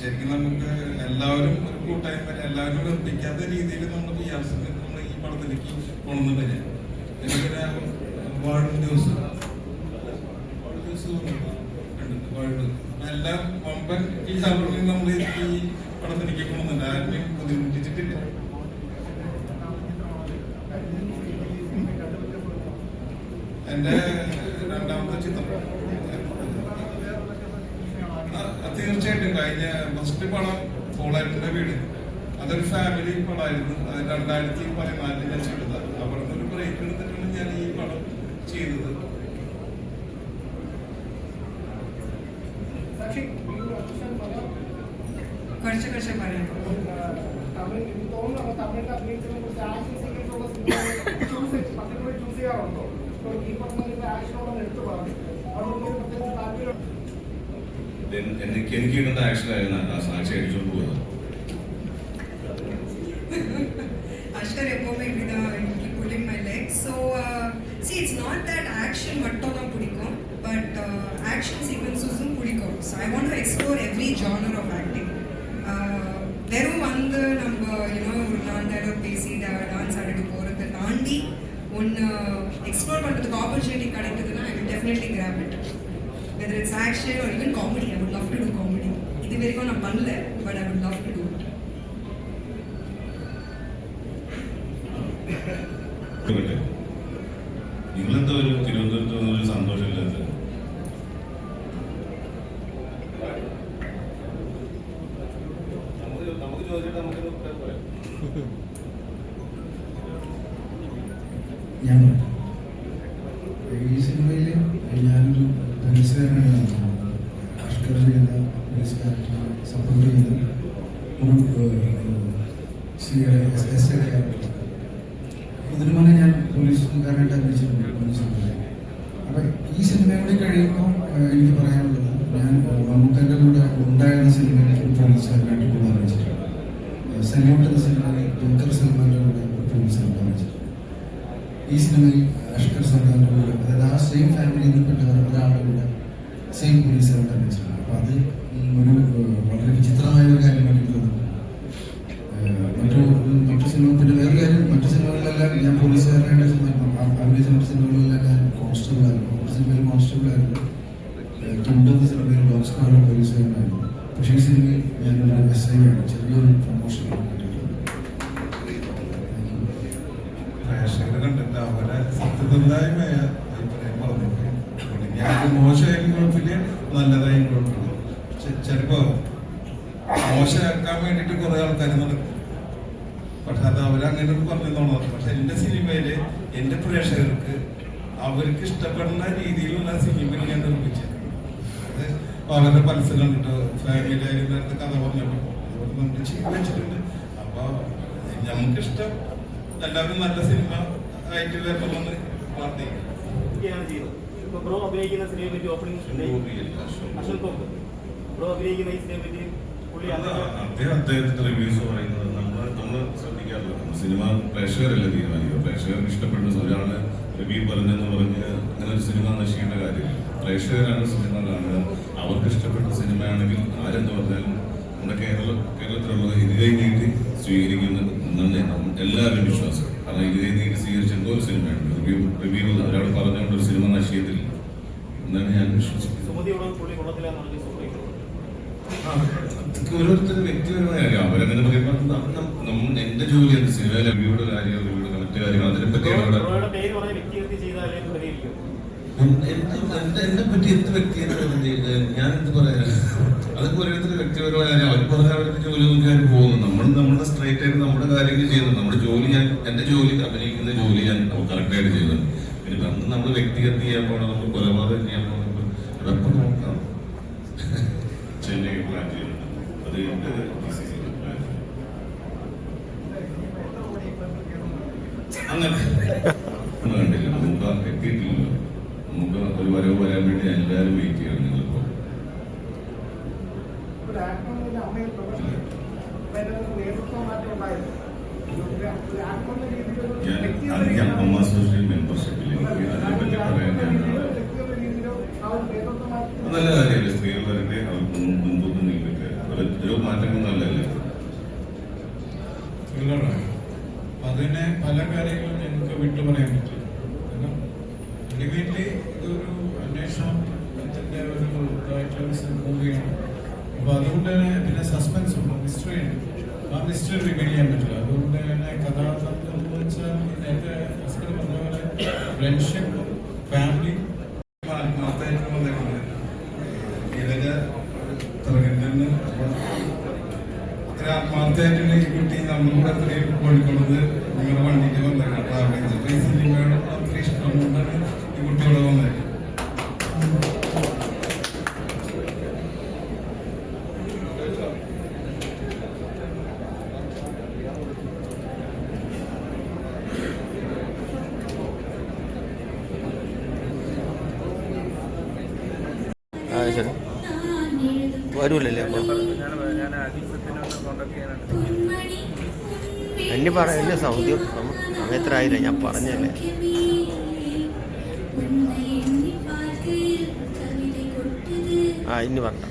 ശരിക്കും നമുക്ക് എല്ലാവരും ഒരു കൂട്ടായ്മ എല്ലാവരും വെറുപ്പിക്കാത്ത രീതിയിൽ നമ്മൾ ഈ അവസരം നമ്മൾ ഈ പടത്തിലേക്ക് കൊണ്ടു വരിക എനിക്കൊരു വാഴും ന്യൂസ് വേൾഡ് ന്യൂസ് വാഴും എല്ലാം വമ്പൻ ഈ സാറിന് നമ്മൾ ഈ പടത്തിലേക്ക് കൊണ്ടുവന്നിട്ടുണ്ട്. ആരെയും ബുദ്ധിമുട്ടിച്ചിട്ടില്ല. എന്റെ രണ്ടാമത്തെ ചിത്രം. തീർച്ചയായിട്ടും കഴിഞ്ഞ ഫസ്റ്റ് പണം ഫോളായിട്ടിന്റെ വീട്. അതൊരു ഫാമിലി പടമായിരുന്നു. അത് രണ്ടായിരത്തി പതിനാലിൽ ഞാൻ ചെയ്തത്. അവിടെ നിന്ന് ഒരു ബ്രേക്ക് എടുത്തിട്ടാണ് ഞാൻ ഈ പടം ചെയ്തത്. കുറച്ച് പറയാം ചൂസ് ചെയ്യാറുണ്ടോ? ഈ പറഞ്ഞ എടുത്തു പറഞ്ഞു. പ്രത്യേകിച്ച് താല്പര്യം എനിക്ക് എനിക്ക് കിട്ടുന്ന ആക്ഷനായിരുന്നു ആ സാക്ഷി അടിച്ചോണ്ട് പോയത് Ashkar எப்பவுமே இப்படிதான் he pulling my leg. So, uh, see, it's not that action மட்டும் தான் பிடிக்கும், but uh, action sequences பிடிக்கும். So, I want to explore every genre of acting. Uh, வெறும் வந்து நம்ம யூனோ ஒரு நான் டயலாக் பேசி டான்ஸ் ஆடிட்டு போகிறத தாண்டி ஒன்று எக்ஸ்ப்ளோர் பண்ணுறதுக்கு ஆப்பர்ச்சுனிட்டி கிடைக்குதுன்னா I will definitely grab it whether it's action or even comedy. I would love to do comedy. It's very going to but I would love to do it. നിങ്ങളെന്താ ഒരു തിരുവനന്തപുരത്ത് ഒരു സന്തോഷമില്ലാത്തത് ഞാൻ ഈ സിനിമയിൽ ഞാനൊരു പോലീസുകാരനാണ് അഷ്കർ ചെയ്ത പോലീസുകാരനെ സപ്പോർട്ട് ചെയ്ത് ഇതിനു മുന്നേ ഞാൻ പോലീസുകാരനായിട്ട് അഭിനയിച്ചിട്ടുണ്ട് പോലീസ് അപ്പം ഈ സിനിമ കൂടി കഴിയുമ്പോൾ എനിക്ക് ഞാൻ മമ്മൂക്കന്റെ കൂടെ ഉണ്ടായിരുന്ന സിനിമയിൽ പോലീസുകാരനായിട്ട് കൂടെ അഭിനയിച്ചിട്ടുണ്ട് സെല്ലോട്ട് എന്ന സിനിമയിൽ ഈ സിനിമയിൽ അഷ്കർ കൂടെ അതായത് ആ സെയിം ഫാമിലിയിൽ നിൽപ്പെട്ട ഒരാളുടെ സെയിം പോലീസ് വെച്ചിട്ടുണ്ട് അപ്പോൾ അത് ഒരു വളരെ വിചിത്രമായ ഒരു തോന്നുന്നത് ഏഹ്, മറ്റു മറ്റു സിനിമ പിന്നെ വേറെ കാര്യം മറ്റു സിനിമകളിലെല്ലാം ഞാൻ പോലീസുകാരനായിട്ട് അഭിനയിച്ച മറ്റു സിനിമകളിലെല്ലാം ഞാൻ കോൺസ്റ്റബിൾ ആയിരുന്നു ഒരു സിനിമയിൽ കോൺസ്റ്റബിൾ ആയിരുന്നു തൊണ്ടെന്ന സിനിമയിൽ ഡോക്സ്കാരുടെ പോലീസുകാരനായിരുന്നു. പക്ഷേ ഈ സിനിമയിൽ ഞാനൊരു എസ് ഐ ആണ് ചെറിയൊരു പ്രൊമോഷൻ കിട്ടിയിട്ടുണ്ട് ഞാൻ മോശമായിരിക്കും കുഴപ്പമില്ല നല്ലതായും കുഴപ്പമില്ല ചിലപ്പോ മോശമാക്കാൻ വേണ്ടിട്ട് കുറെ ആൾക്കാർ നടക്കും. പക്ഷെ അത് അവരങ്ങനെ പറഞ്ഞെന്നുള്ളത് പക്ഷെ എന്റെ സിനിമയിൽ എന്റെ പ്രേക്ഷകർക്ക് അവർക്ക് ഇഷ്ടപ്പെടുന്ന രീതിയിലുള്ള സിനിമ ഞാൻ നിർമ്മിച്ചത്. അത് വളരെ പരസ്യം കണ്ടിട്ട് ഫാമിലി ആയാലും നേരത്തെ കഥ പറഞ്ഞപ്പോ അതുപോലെ അപ്പൊ നമുക്കിഷ്ടം എല്ലാവരും നല്ല സിനിമ ആയിട്ട് വരണമെന്ന് പ്രാർത്ഥിക്കുന്നു ബ്രോ അഭിനയിക്കുന്ന സിനിമയെ പറ്റി ഓപ്പണിംഗ് അശ്വൻ തോപ്പ് ബ്രോ അഭിനയിക്കുന്ന ഈ സിനിമയെ പറ്റി അദ്ദേഹം അദ്ദേഹം അദ്ദേഹത്തിന്റെ റിവ്യൂസ് പറയുന്നത് നമ്മൾ നമ്മൾ ശ്രദ്ധിക്കാറില്ല. നമ്മൾ സിനിമ പ്രേക്ഷകരല്ല തീരുമാനിക്കുക. പ്രേക്ഷകർക്ക് ഇഷ്ടപ്പെടുന്ന ഒരാൾ റിവ്യൂ പറഞ്ഞെന്ന് പറഞ്ഞ് അങ്ങനെ ഒരു സിനിമ നശിക്കേണ്ട കാര്യമില്ല. പ്രേക്ഷകരാണ് സിനിമ കാണുക. അവർക്ക് ഇഷ്ടപ്പെട്ട സിനിമയാണെങ്കിൽ ആരെന്ന് പറഞ്ഞാലും നമ്മുടെ കേരള കേരളത്തിലുള്ള ഇതിലേ നീട്ടി സ്വീകരിക്കുന്ന നന്ദി എല്ലാവരും വിശ്വാസം. കാരണം ഇതിലേ നീട്ടി സ്വീകരിച്ച എന്തോ ഒരു സിനിമയാണ് റിവ്യൂ റിവ്യൂ ഒരാൾ പറഞ്ഞുകൊണ്ട് ഒരു സിനിമ നശിക്കത്തില്ല എന്നാണ് ഞാൻ വിശ്വസിക്കുന്നത് സുമതിയോടും പുള്ളി കൊള്ളത്തില്ല എന്ന് പറഞ്ഞ് സൂപ്പർ അതൊക്കെ ഓരോരുത്തരുടെ വ്യക്തിപരമായ കാര്യം. അവരങ്ങനെ പറയുമ്പോൾ ന- ന- നമ്മ- എന്റെ ജോലി എന്ത്? സിനിമയിലെ റിവ്യൂടെ കാര്യം റിവ്യൂടെ മറ്റു കാര്യങ്ങൾ അതിനെ പറ്റിയാണ് അവിടെ പേര് പറഞ്ഞ വ്യക്തിഹത്യ ചെയ്താലേ പ്രതികരിക്കും എന്ത് എന്റെ എന്നെ പറ്റി എന്ത് വ്യക്തി ഞാൻ എന്ത് പറയാ? അതൊക്കെ ഓരോരുത്തരും വ്യക്തിപരമായ കാര്യം. അവർ പറഞ്ഞ അവരുടെ ജോലി നോക്കിയാൽ പോകുന്നു. നമ്മൾ നമ്മുടെ സ്ട്രൈറ്റ് ആയിട്ട് നമ്മുടെ കാര്യങ്ങൾ ചെയ്യുന്നു. നമ്മുടെ ജോലി ഞാൻ എന്റെ ജോലി അഭിനയിക്കുന്ന ജോലി ഞാൻ കറക്റ്റ് ആയിട്ട് ചെയ്യുന്നത് പിന്നെ നമ്മൾ വ്യക്തിഗത ചെയ്യാൻ പോകണം നമ്മൾ കൊലപാതകം ചെയ്യാൻ പോകണം അതൊക്കെ നോക്കാം ചെന്നൈ പ്ലാൻ ചെയ്യുന്നുണ്ട് അത് എന്റെ സി സി പ്ലാൻ അങ്ങനെ. ഒന്നും കണ്ടില്ല. നമുക്ക് എത്തിയിട്ടില്ല നമുക്ക് ഒരു വരവ് വരാൻ വേണ്ടി എല്ലാവരും വെയിറ്റ് ചെയ്യണം നിങ്ങളിപ്പോ ഒരു ആക്ടറിന്റെ അമ്മയിൽ പ്രൊഫഷണൽ നേതൃത്വ മാറ്റം അപ്പൊ അതിനെ പല കാര്യങ്ങളും ഞങ്ങൾക്ക് വിട്ടു പറയാൻ പറ്റില്ല. കാരണം അൾട്ടിമേറ്റ്ലി ഇതൊരു അന്വേഷണത്തിന്റെ ഒരു ഇതായിട്ടുള്ള മൂവിയാണ് അപ്പൊ അതുകൊണ്ട് തന്നെ പിന്നെ സസ്പെൻസ് ഉണ്ട് മിസ്റ്ററി ഉണ്ട് ആ മിസ്റ്ററി റിവീൽ ചെയ്യാൻ പറ്റില്ല. അതുകൊണ്ട് തന്നെ കഥാപാത്രം എന്ന് വെച്ചാൽ നേരത്തെ പറഞ്ഞ പോലെ ഫ്രണ്ട്ഷിപ്പ് ഫാമിലി ഇത്ര ആത്മാർത്ഥമായിട്ടുള്ള ഈ കുട്ടി നമ്മുടെ അത്രയും കോഴിക്കോട് നിങ്ങളുടെ വണ്ടിക്ക് വന്നേക്കാം. കേട്ടോ അവിടെ ഈ സിനിമയോട് അത്ര ഇഷ്ടം കൊണ്ടാണ് ഈ കുട്ടിയോട് വന്നേക്കുന്നത് ആ ശരി. എന്നെ പറ എന്നെ സൗദി സമയത്ര ആയില്ല? ഞാൻ പറഞ്ഞല്ലേ. ആ ഇനി പറഞ്ഞ.